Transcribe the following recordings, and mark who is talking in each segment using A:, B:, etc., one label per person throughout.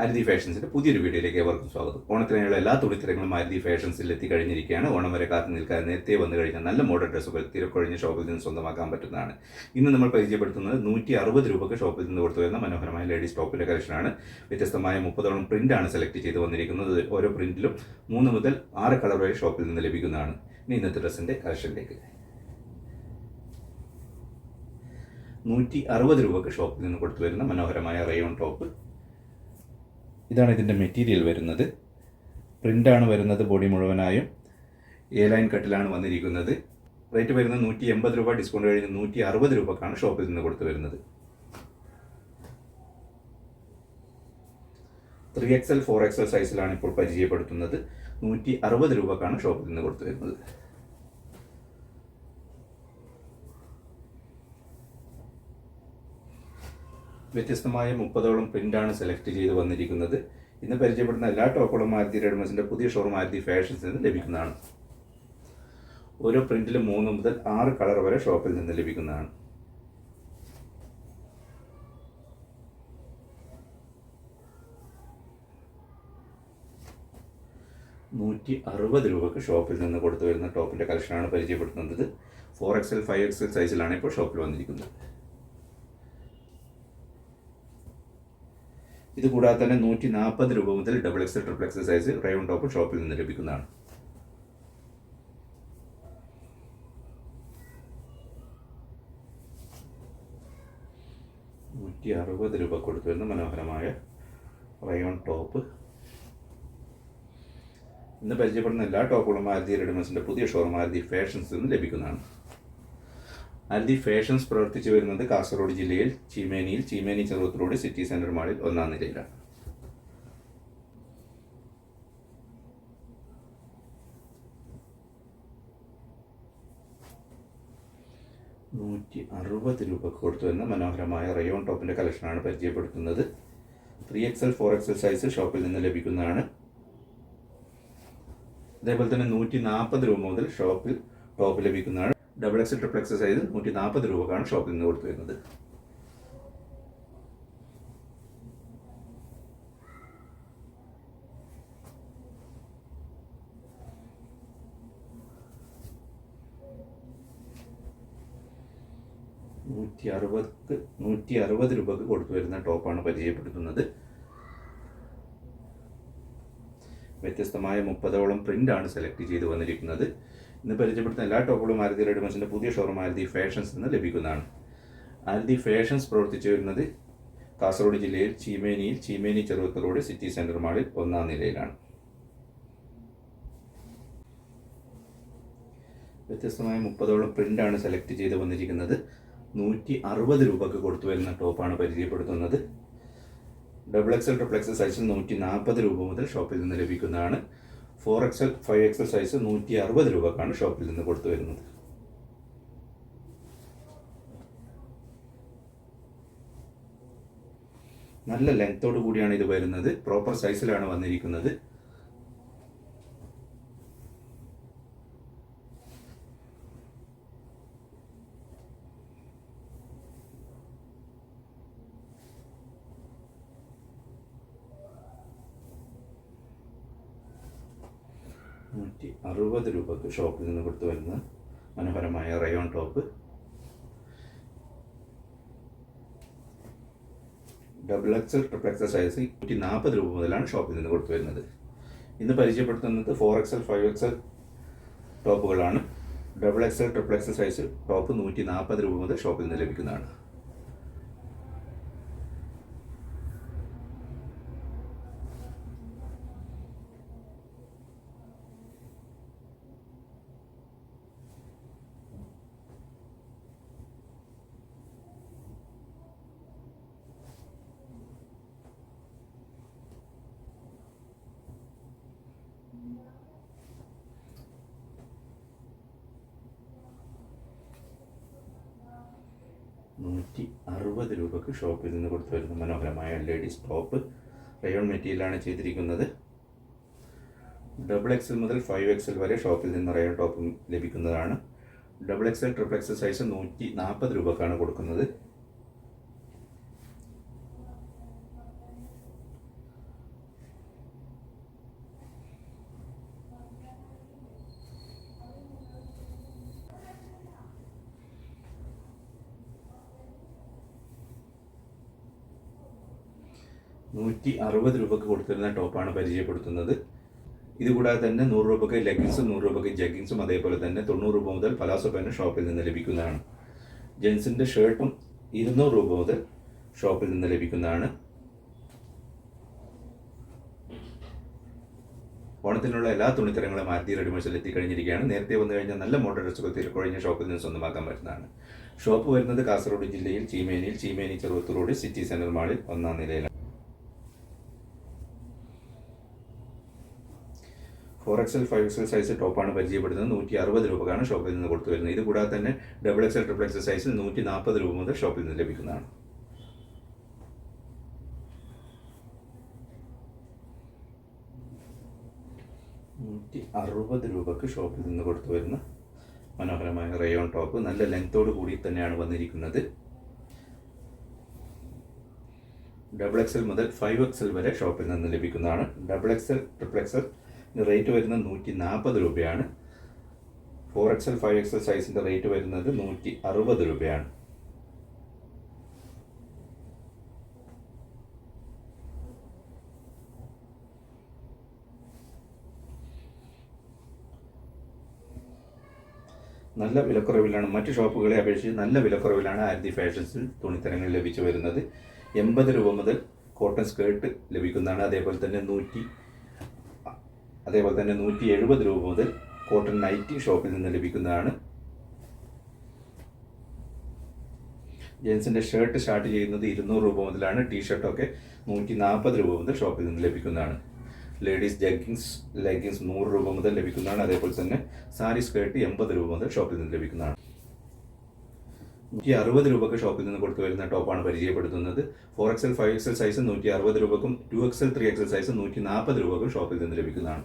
A: മാരുതി ഫാഷൻസിന്റെ പുതിയൊരു വീഡിയോയിലേക്ക് ഏവർക്കും സ്വാഗതം. ഓണത്തിനുള്ള എല്ലാ തുണിത്തരങ്ങളും മാരുതി ഫാഷൻസിൽ എത്തിക്കഴിഞ്ഞിരിക്കുകയാണ്. ഓണം വരെ കാത്തു നിൽക്കാൻ നേരത്തെ വന്നു കഴിഞ്ഞാൽ നല്ല മോഡൽ ഡ്രസ്സുകൾ തിരക്കൊഴിഞ്ഞ ഷോപ്പിൽ നിന്ന് സ്വന്തമാക്കാൻ പറ്റുന്നതാണ്. ഇന്ന് നമ്മൾ പരിചയപ്പെടുത്തുന്നത് നൂറ്റി അറുപത് രൂപയ്ക്ക് ഷോപ്പിൽ നിന്ന് കൊടുത്തു വരുന്ന മനോഹരമായ ലേഡീസ് ടോപ്പിലെ കളക്ഷനാണ് വ്യത്യസ്തമായ മുപ്പതോളം പ്രിന്റാണ് സെലക്ട് ചെയ്ത് വന്നിരിക്കുന്നത്. ഓരോ പ്രിന്റിലും മൂന്ന് മുതൽ ആറ് കളർ വരെ ഷോപ്പിൽ നിന്ന് ലഭിക്കുന്നതാണ്. ഇനി ഇന്നത്തെ ഡ്രസ്സിന്റെ കളക്ഷനിലേക്ക് നൂറ്റി അറുപത് രൂപയ്ക്ക് ഷോപ്പിൽ നിന്ന് കൊടുത്തു വരുന്ന മനോഹരമായ റയോൺ ടോപ്പ് ഇതാണ് ഇതിന്റെ മെറ്റീരിയൽ വരുന്നത്. പ്രിന്റാണ് വരുന്നത് ബോഡി മുഴുവനായും. എ ലൈൻ കട്ടിലാണ് വന്നിരിക്കുന്നത്. റേറ്റ് വരുന്നത് നൂറ്റി എൺപത് രൂപ ഡിസ്കൗണ്ട് കഴിഞ്ഞ് നൂറ്റി അറുപത് രൂപക്കാണ് ഷോപ്പിൽ നിന്ന് കൊടുത്തു വരുന്നത്. Three X L four X L സൈസിലാണ് ഇപ്പോൾ പരിചയപ്പെടുത്തുന്നത്. നൂറ്റി അറുപത് രൂപക്കാണ് ഷോപ്പിൽ നിന്ന് കൊടുത്തു വരുന്നത്. വ്യത്യസ്തമായ മുപ്പതോളം പ്രിന്റാണ് സെലക്ട് ചെയ്ത് വന്നിരിക്കുന്നത്. ഇന്ന് പരിചയപ്പെടുന്ന എല്ലാ ടോപ്പുകളും മാരുതി റെഡ്മസിന്റെ പുതിയ ഷോറൂം മാരുതി ഫാഷൻസിൽ നിന്ന് ലഭിക്കുന്നതാണ്. ഓരോ പ്രിന്റിലും മൂന്ന് മുതൽ ആറ് കളർ വരെ ഷോപ്പിൽ നിന്ന് ലഭിക്കുന്നതാണ്. നൂറ്റി അറുപത് രൂപക്ക് ഷോപ്പിൽ നിന്ന് കൊടുത്തു വരുന്ന ടോപ്പിന്റെ കളക്ഷനാണ് പരിചയപ്പെടുത്തുന്നത് four X L five X L സൈസിലാണ് ഇപ്പോൾ ഷോപ്പിൽ വന്നിരിക്കുന്നത്. ഇത് കൂടാതെ തന്നെ നൂറ്റി നാൽപ്പത് രൂപ മുതൽ double X triple X size rayon top ഷോപ്പിൽ നിന്ന് ലഭിക്കുന്നതാണ്. നൂറ്റി അറുപത് രൂപ കൊടുത്തു വരുന്ന മനോഹരമായ റയോൺ ടോപ്പ് ഇന്ന് പരിചയപ്പെടുന്ന എല്ലാ ടോപ്പുകളും മാരുതി റെഡിമെൻസിന്റെ പുതിയ ഷോറൂം മാരുതി ഫാഷൻസിൽ നിന്ന് ലഭിക്കുന്നതാണ്. മാരുതി ഫാഷൻസ് പ്രവർത്തിച്ചു വരുന്നത് കാസർഗോഡ് ജില്ലയിൽ ചീമേനിയിൽ ചീമേനി ചെറുപ്പത്ത് റോഡ് സിറ്റി സെന്റർ മാളിൽ ഒന്നാം നിലയിലാണ്. നൂറ്റി അറുപത് രൂപ കൊടുത്തു വരുന്ന മനോഹരമായ റയോൺ ടോപ്പിന്റെ കളക്ഷനാണ് പരിചയപ്പെടുത്തുന്നത്. Three X L four X L size ഷോപ്പിൽ നിന്ന് ലഭിക്കുന്നതാണ്. അതേപോലെ തന്നെ നൂറ്റി നാൽപ്പത് രൂപ മുതൽ ഷോപ്പിൽ ടോപ്പ് ലഭിക്കുന്നതാണ്. Double X L triple X L size നൂറ്റി നാൽപ്പത് രൂപക്കാണ് ഷോപ്പിൽ നിന്ന് കൊടുത്തു വരുന്നത് നൂറ്റി അറുപത് നൂറ്റി അറുപത് രൂപക്ക് കൊടുത്തു വരുന്ന ടോപ്പാണ് പരിചയപ്പെടുത്തുന്നത്. വ്യത്യസ്തമായ മുപ്പതോളം പ്രിന്റാണ് സെലക്ട് ചെയ്ത് വന്നിരിക്കുന്നത്. ഇന്ന് പരിചയപ്പെടുത്തുന്ന എല്ലാ ടോപ്പുകളും മാരുതി റെഡിമെൻസിന്റെ പുതിയ ഷോറൂം മാരുതി ഫാഷൻസ് നിന്ന് ലഭിക്കുന്നതാണ്. മാരുതി ഫാഷൻസ് പ്രവർത്തിച്ചു വരുന്നത് കാസർഗോഡ് ജില്ലയിൽ ചീമേനിയിൽ Cheemeni Cheruvathur road city centre മാളിൽ ഒന്നാം നിലയിലാണ്. വ്യത്യസ്തമായ മുപ്പതോളം പ്രിന്റാണ് സെലക്ട് ചെയ്ത് വന്നിരിക്കുന്നത്. നൂറ്റി അറുപത് രൂപക്ക് കൊടുത്തു വരുന്ന ടോപ്പാണ് പരിചയപ്പെടുത്തുന്നത്. ഡബിൾ എക്സൽ ട്രിപ്പിൾ എക്സൽ സൈസിൽ നൂറ്റി നാൽപ്പത് രൂപ മുതൽ ഷോപ്പിൽ നിന്ന് ലഭിക്കുന്നതാണ്. Four X L five X L size നൂറ്റി അറുപത് രൂപക്കാണ് ഷോപ്പിൽ നിന്ന് കൊടുത്തു വരുന്നത്. നല്ല ലെങ്ത്തോടു കൂടിയാണ് ഇത് വരുന്നത്. പ്രോപ്പർ സൈസിലാണ് വന്നിരിക്കുന്നത്. നൂറ്റി അറുപത് രൂപക്ക് ഷോപ്പിൽ നിന്ന് കൊടുത്തു വരുന്ന മനോഹരമായ rayon top. Double X L triple X L size നൂറ്റി നാൽപ്പത് രൂപ മുതലാണ് ഷോപ്പിൽ നിന്ന് കൊടുത്തു വരുന്നത്. ഇന്ന് പരിചയപ്പെടുത്തുന്നത് four X L five X L ടോപ്പുകളാണ്. Double X L triple X L size top നൂറ്റി നാൽപ്പത് രൂപ മുതൽ ഷോപ്പിൽ നിന്ന് ലഭിക്കുന്നതാണ്. നൂറ്റി അറുപത് രൂപക്ക് ഷോപ്പിൽ നിന്ന് കൊടുത്തു വരുന്ന മനോഹരമായ ലേഡീസ് ടോപ്പ് റയോൺ മെറ്റീരിയലാണ് ചെയ്തിരിക്കുന്നത്. ഡബിൾ എക്സൽ മുതൽ ഫൈവ് എക്സൽ വരെ ഷോപ്പിൽ നിന്ന് റയോൺ ടോപ്പ് ലഭിക്കുന്നതാണ്. Double X L triple X L size നൂറ്റി നാൽപ്പത് രൂപക്കാണ് കൊടുക്കുന്നത്. നൂറ്റി അറുപത് രൂപക്ക് കൊടുത്തിരുന്ന ടോപ്പാണ് പരിചയപ്പെടുത്തുന്നത്. ഇതുകൂടാതെ തന്നെ നൂറ് രൂപയ്ക്ക് ലെഗിൻസും നൂറ് രൂപയ്ക്ക് ജഗ്ഗിൻസും അതേപോലെ തന്നെ തൊണ്ണൂറ് രൂപ മുതൽ പലാസോ പാന്റും ഷോപ്പിൽ നിന്ന് ലഭിക്കുന്നതാണ്. ജെൻസിന്റെ ഷർട്ടും ഇരുന്നൂറ് രൂപ മുതൽ ഷോപ്പിൽ നിന്ന് ലഭിക്കുന്നതാണ്. ഓണത്തിനുള്ള എല്ലാ തുണിത്തരങ്ങളും ആദ്യ റെഡിമേഴ്സിൽ എത്തിക്കഴിഞ്ഞിരിക്കുകയാണ്. നേരത്തെ വന്നു കഴിഞ്ഞാൽ നല്ല മോഡൽ ഡ്രസ്സുകൾ തിരക്കൊഴിഞ്ഞ ഷോപ്പിൽ നിന്ന് സ്വന്തമാക്കാൻ പറ്റുന്നതാണ്. ഷോപ്പ് വരുന്നത് കാസർഗോഡ് ജില്ലയിൽ ചീമേനിയിൽ ചീമേനി ചെറുവത്തൂർ സിറ്റി സെൻട്രൽ മാളിൽ ഒന്നാം നിലയിലാണ്. Four X L five X L size ടോപ്പാണ് പരിചയപ്പെടുന്നത്. നൂറ്റി അറുപത് രൂപക്കാണ് ഷോപ്പിൽ നിന്ന് കൊടുത്തു വരുന്നത് ഇത് കൂടാതെ തന്നെ ഡബിൾ എക്സൽ ട്രിപ്പിൾ എക്സൽ സൈസിൽ നൂറ്റി നാൽപ്പത് രൂപ മുതൽ ഷോപ്പിൽ നിന്ന് ലഭിക്കുന്നതാണ്. നൂറ്റി അറുപത് രൂപക്ക് ഷോപ്പിൽ നിന്ന് കൊടുത്തു വരുന്ന മനോഹരമായ റയോൺ ടോപ്പ് നല്ല ലെങ്ത്തോട് കൂടി തന്നെയാണ് വന്നിരിക്കുന്നത്. ഡബിൾ എക്സൽ മുതൽ ഫൈവ് എക്സൽ വരെ ഷോപ്പിൽ നിന്ന് ലഭിക്കുന്നതാണ്. Double X L triple X L rate വരുന്നത് നൂറ്റി നാൽപ്പത് രൂപയാണ് four X L five X L സൈസിന്റെ rate വരുന്നത് നൂറ്റി അറുപത് രൂപയാണ്. നല്ല വിലക്കുറവിലാണ്. മറ്റ് ഷോപ്പുകളെ അപേക്ഷിച്ച് നല്ല വിലക്കുറവിലാണ് ആരതി ഫാഷൻസിൽ തുണിത്തരങ്ങൾ ലഭിച്ചു വരുന്നത്. എൺപത് രൂപ മുതൽ കോട്ടൺ സ്കേർട്ട് ലഭിക്കുന്നതാണ്. അതേപോലെ തന്നെ നൂറ്റി അതേപോലെ തന്നെ നൂറ്റി എഴുപത് രൂപ മുതൽ കോട്ടൺ നൈറ്റി ഷോപ്പിൽ നിന്ന് ലഭിക്കുന്നതാണ്. ജെൻസിന്റെ ഷർട്ട് സ്റ്റാർട്ട് ചെയ്യുന്നത് ഇരുന്നൂറ് രൂപ മുതലാണ്. ടീ ഷർട്ടൊക്കെ നൂറ്റി നാൽപ്പത് രൂപ മുതൽ ഷോപ്പിൽ നിന്ന് ലഭിക്കുന്നതാണ്. ലേഡീസ് ജഗ്ഗിങ്സ് ലെഗിങ്സ് നൂറ് രൂപ മുതൽ ലഭിക്കുന്നതാണ്. അതേപോലെ തന്നെ സാരി സ്കേർട്ട് എൺപത് രൂപ മുതൽ ഷോപ്പിൽ നിന്ന് ലഭിക്കുന്നതാണ്. നൂറ്റി അറുപത് രൂപക്ക് ഷോപ്പിൽ നിന്ന് കൊടുത്തു വരുന്ന ടോപ്പാണ് പരിചയപ്പെടുത്തുന്നത്. Four X L five X L size നൂറ്റി അറുപത് രൂപക്കും two X L three X L size നൂറ്റി നാൽപ്പത് രൂപക്കും ഷോപ്പിൽ നിന്ന് ലഭിക്കുന്നതാണ്.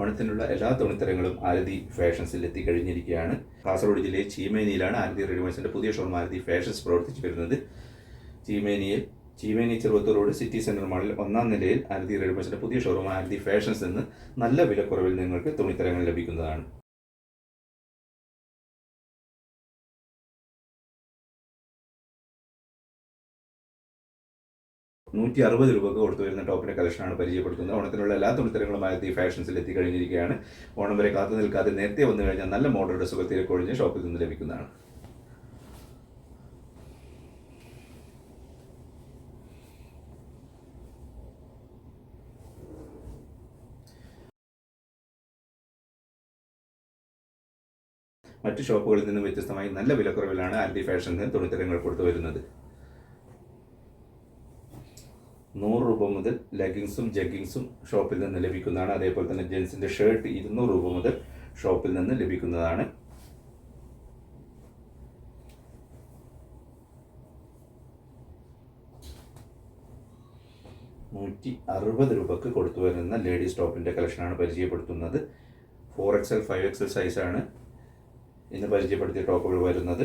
A: ഓണത്തിനുള്ള എല്ലാ തുണിത്തരങ്ങളും ആരതി ഫാഷൻസിൽ എത്തിക്കഴിഞ്ഞിരിക്കുകയാണ്. കാസർഗോഡ് ജില്ലയിൽ ചീമേനിയിലാണ് ആരതി റെഡിമേഴ്സിന്റെ പുതിയ ഷോറൂം ആരതി ഫാഷൻസ് പ്രവർത്തിച്ചു വരുന്നത്. ചീമേനിയിൽ Cheemeni Cheruvathur road city centre മാളിൽ ഒന്നാം നിലയിൽ ആരതി റെഡിമേഴ്സിന്റെ പുതിയ ഷോറൂം ആരതി ഫാഷൻസ് എന്ന് നല്ല വിലക്കുറവിൽ നിങ്ങൾക്ക് തുണിത്തരങ്ങൾ ലഭിക്കുന്നതാണ്. നൂറ്റി അറുപത് രൂപക്ക് കൊടുത്തു വരുന്ന ടോപ്പിന്റെ കളക്ഷനാണ് പരിചയപ്പെടുത്തുന്നത്. ഓണത്തിനുള്ള എല്ലാ തുണിത്തരങ്ങളും ഈ ഫാഷൻസിൽ എത്തിക്കഴിഞ്ഞിരിക്കുകയാണ്. ഓണം വരെ കാത്തു നിൽക്കാതെ നേരത്തെ വന്നു കഴിഞ്ഞാൽ നല്ല മോഡൽ ഡ്രസ്സുകൾ തിരക്കൊഴിഞ്ഞ് ഷോപ്പിൽ നിന്ന് ലഭിക്കുന്നതാണ്. മറ്റ് ഷോപ്പുകളിൽ നിന്നും വ്യത്യസ്തമായി നല്ല വിലക്കുറവിലാണ് ആന്റി ഫാഷൻസിന് തുണിത്തരങ്ങൾ കൊടുത്തു വരുന്നത്. നൂറ് രൂപ മുതൽ ലെഗിങ്സും ജഗ്ഗിങ്സും ഷോപ്പിൽ നിന്ന് ലഭിക്കുന്നതാണ്. അതേപോലെ തന്നെ ജെൻസിന്റെ ഷർട്ട് ഇരുന്നൂറ് രൂപ മുതൽ ഷോപ്പിൽ നിന്ന് ലഭിക്കുന്നതാണ്. നൂറ്റി അറുപത് രൂപക്ക് കൊടുത്തു വരുന്ന ലേഡീസ് ടോപ്പിന്റെ കളക്ഷനാണ് പരിചയപ്പെടുത്തുന്നത്. ഫോർ എക്സൽ ഫൈവ് എക്സൽ സൈസാണ് ഇന്ന് പരിചയപ്പെടുത്തിയ ടോപ്പുകൾ വരുന്നത്.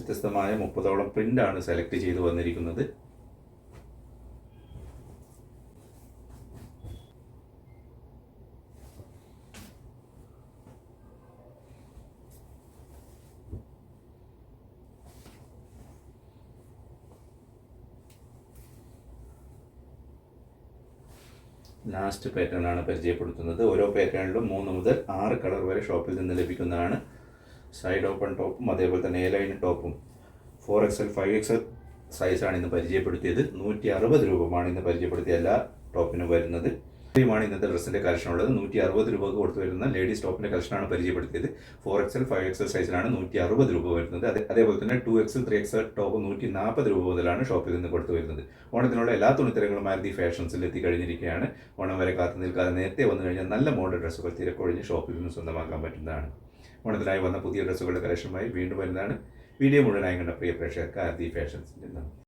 A: വ്യത്യസ്തമായ മുപ്പതോളം പ്രിന്റാണ് സെലക്ട് ചെയ്ത് വന്നിരിക്കുന്നത്. ലാസ്റ്റ് പാറ്റേൺ ആണ് പരിചയപ്പെടുത്തുന്നത്. ഓരോ പാറ്റേണിലും മൂന്ന് മുതൽ ആറ് കളർ വരെ ഷോപ്പിൽ നിന്ന് ലഭിക്കുന്നതാണ് സൈഡ് ഓപ്പൺ ടോപ്പും അതേപോലെ തന്നെ എ ലൈൻ ടോപ്പും four X L five X L സൈസാണ് ഇന്ന് പരിചയപ്പെടുത്തിയത്. നൂറ്റി അറുപത് രൂപമാണ് ഇന്ന് പരിചയപ്പെടുത്തിയ എല്ലാ ടോപ്പിനും വരുന്നത്. ഇത്രയുമാണ് ഇന്നത്തെ ഡ്രസ്സിന്റെ കളക്ഷൻ ഉള്ളത്. നൂറ്റി അറുപത് രൂപക്ക് കൊടുത്തു വരുന്ന ലേഡീസ് ടോപ്പിന്റെ കളക്ഷനാണ് പരിചയപ്പെടുത്തിയത്. ഫോർ എക്സൽ ഫൈവ് എക്സൽ സൈസിലാണ് നൂറ്റി അറുപത് രൂപ വരുന്നത്. അതെ അതേപോലെ തന്നെ two X L three X L top നൂറ്റി നാൽപ്പത് രൂപ മുതലാണ് ഷോപ്പിൽ നിന്ന് കൊടുത്തു വരുന്നത്. ഓണത്തിനുള്ള എല്ലാ തുണിത്തരങ്ങളും മാരുതി ഫാഷൻസിൽ എത്തിക്കഴിഞ്ഞിരിക്കുകയാണ് ഓണം വരെ കാത്തു നിൽക്കാതെ നേരത്തെ വന്നു കഴിഞ്ഞാൽ നല്ല മോഡൽ ഡ്രസ്സുകൾ തിരക്കൊഴിഞ്ഞ് ഷോപ്പിൽ നിന്ന് സ്വന്തമാക്കാൻ പറ്റുന്നതാണ്. ഓണത്തിനായി വന്ന പുതിയ ഡ്രസ്സുകളുടെ കളക്ഷനുമായി വീണ്ടും വരുന്നതാണ്. വീഡിയോ മുഴുവനായി കണ്ട പ്രിയ പ്രേക്ഷകർക്ക് ആർദി ഫാഷൻസിന്റെ നന്ദി.